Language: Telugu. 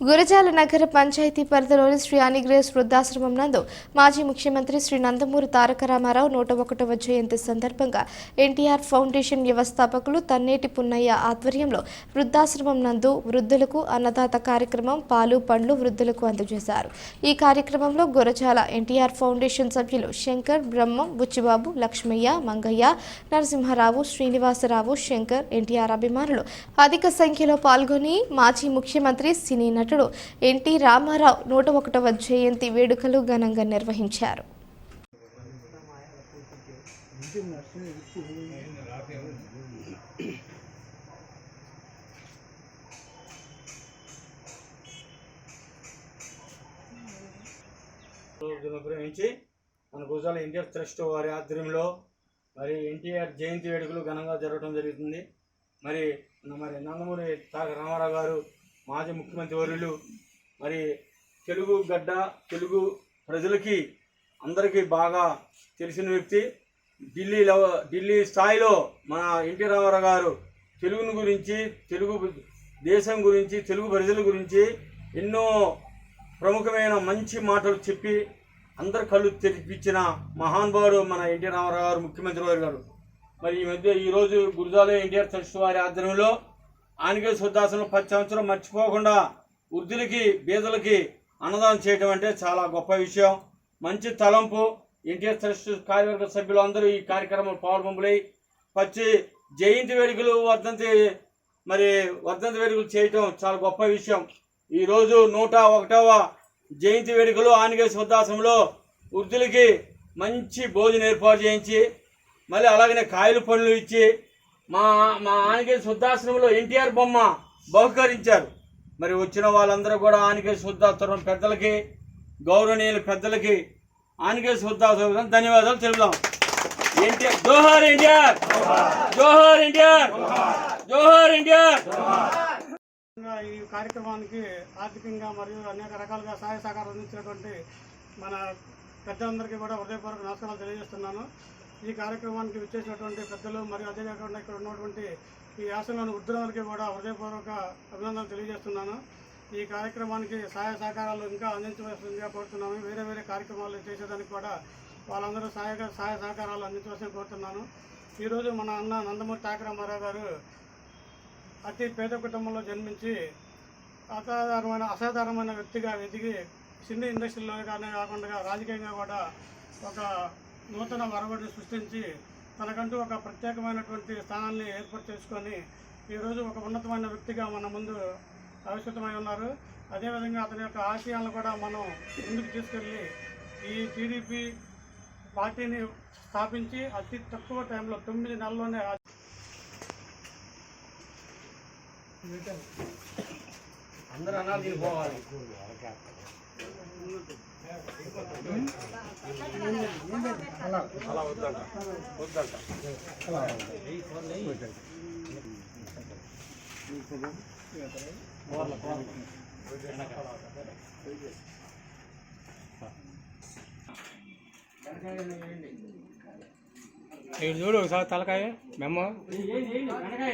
గురజాల నగర పంచాయతీ పరిధిలోని శ్రీ అనిగ్రేస్ వృద్ధాశ్రమం నందు మాజీ ముఖ్యమంత్రి శ్రీ నందమూరి తారక రామారావు నూట ఒకటవ జయంతి సందర్భంగా ఎన్టీఆర్ ఫౌండేషన్ వ్యవస్థాపకులు తన్నేటి పున్నయ్య ఆధ్వర్యంలో వృద్ధాశ్రమం నందు వృద్ధులకు అన్నదాత కార్యక్రమం పాలు పండ్లు వృద్ధులకు అందజేశారు. ఈ కార్యక్రమంలో గురజాల ఎన్టీఆర్ ఫౌండేషన్ సభ్యులు శంకర్ బ్రహ్మం బుచ్చిబాబు లక్ష్మయ్య మంగయ్య నరసింహారావు శ్రీనివాసరావు శంకర్ ఎన్టీఆర్ అభిమానులు అధిక సంఖ్యలో పాల్గొని మాజీ ముఖ్యమంత్రి సినీ నటుడు ఎన్టీ రామారావు నూట ఒకటవ జయంతి వేడుకలు ఘనంగా నిర్వహించారు. గురించి మన భుజాల ఎన్టీఆర్ ట్రస్ట్ వారి ఆధ్వర్యంలో మరి ఎన్టీఆర్ జయంతి వేడుకలు ఘనంగా జరగడం జరుగుతుంది. మరి మరి నందమూరి తాగ రామారావు గారు మాజీ ముఖ్యమంత్రి వర్యులు మరి తెలుగు గడ్డ తెలుగు ప్రజలకి అందరికీ బాగా తెలిసిన వ్యక్తి. ఢిల్లీలో ఢిల్లీ స్థాయిలో మన ఎన్టీ రామారావు గారు తెలుగుని గురించి తెలుగు దేశం గురించి తెలుగు ప్రజల గురించి ఎన్నో ప్రముఖమైన మంచి మాటలు చెప్పి అందరు కళ్ళు తెరిపించిన మహానుభావుడు మన ఎన్టీ రామారావు గారు ముఖ్యమంత్రి వారు గారు. మరి ఈ మధ్య ఈరోజు గురుజాలో ఎన్టీఆర్ ట్రస్ట్ వారి ఆధ్వర్యంలో ఆనికే శుద్ధాసనం పది సంవత్సరం మర్చిపోకుండా వృద్ధులకి బీదలకి అన్నదానం చేయడం అంటే చాలా గొప్ప విషయం. మంచి తలంపు. ఎన్టీఆర్ ట్రస్ట్ కార్యవర్గ సభ్యులు అందరూ ఈ కార్యక్రమంలో పాల్గొంపులై పచ్చి జయంతి వేడుకలు వర్ధంతి మరి వర్ధంతి వేడుకలు చేయటం చాలా గొప్ప విషయం. ఈరోజు నూట ఒకటవ జయంతి వేడుకలు ఆనిగే శుద్ధాసంలో వృద్ధులకి మంచి భోజనం ఏర్పాటు చేయించి మళ్ళీ అలాగనే కాయలు పనులు ఇచ్చి మా మా ఆనగిరి శుద్ధాశ్రమంలో ఎన్టీఆర్ బొమ్మ బహుకరించారు. మరి వచ్చిన వాళ్ళందరూ కూడా ఆనగిరి శుద్ధాశ్రమం పెద్దలకి గౌరవనీయులు పెద్దలకి ఆనగిరి శుద్ధాశ్రమం ధన్యవాదాలు తెలుపుదాం. ఎన్టీఆర్ జోహార్ ఎన్టీఆర్! జోహార్ ఎన్టీఆర్! జోహార్ ఎన్టీఆర్! ఈ కార్యక్రమానికి ఆర్థికంగా మరియు అనేక రకాలుగా సహాయ సహకారం అందించినటువంటి మన పెద్దలందరికీ కూడా హృదయపూర్వక నమస్కారాలు తెలియజేస్తున్నాను. ఈ కార్యక్రమానికి విచ్చేసినటువంటి పెద్దలు మరియు అదే కాకుండా ఇక్కడ ఉన్నటువంటి ఈ యాసంలోని వృద్ధులకి కూడా హృదయపూర్వక అభినందనలు తెలియజేస్తున్నాను. ఈ కార్యక్రమానికి సహాయ సహకారాలు ఇంకా అందించవలసిందిగా కోరుతున్నాను. వేరే వేరే కార్యక్రమాలు చేసేదానికి కూడా వాళ్ళందరూ సహాయ సహాయ సహకారాలు అందించవలసింది కోరుతున్నాను. ఈరోజు మన అన్న నందమూరి ఠాకరామారావు గారు అతి పేద కుటుంబంలో జన్మించి అసాధారణమైన అసాధారణమైన వ్యక్తిగా ఎదిగి సినీ ఇండస్ట్రీలో కానీ కాకుండా రాజకీయంగా కూడా ఒక నూతన వరవడిని సృష్టించి తనకంటూ ఒక ప్రత్యేకమైనటువంటి స్థానాన్ని ఏర్పాటు చేసుకొని ఈరోజు ఒక ఉన్నతమైన వ్యక్తిగా మన ముందు ఆవిష్కృతమై ఉన్నారు. అదేవిధంగా అతని యొక్క ఆశయాలను కూడా మనం ముందుకు తీసుకెళ్ళి ఈ టీడీపీ పార్టీని స్థాపించి అతి తక్కువ టైంలో తొమ్మిది నెలల్లోనే అందరూ అనాలి పోవాలి. అలా వద్దంట వద్దంట చూడు ఒకసారి తలకాయ మెమ్మ వెనకాయ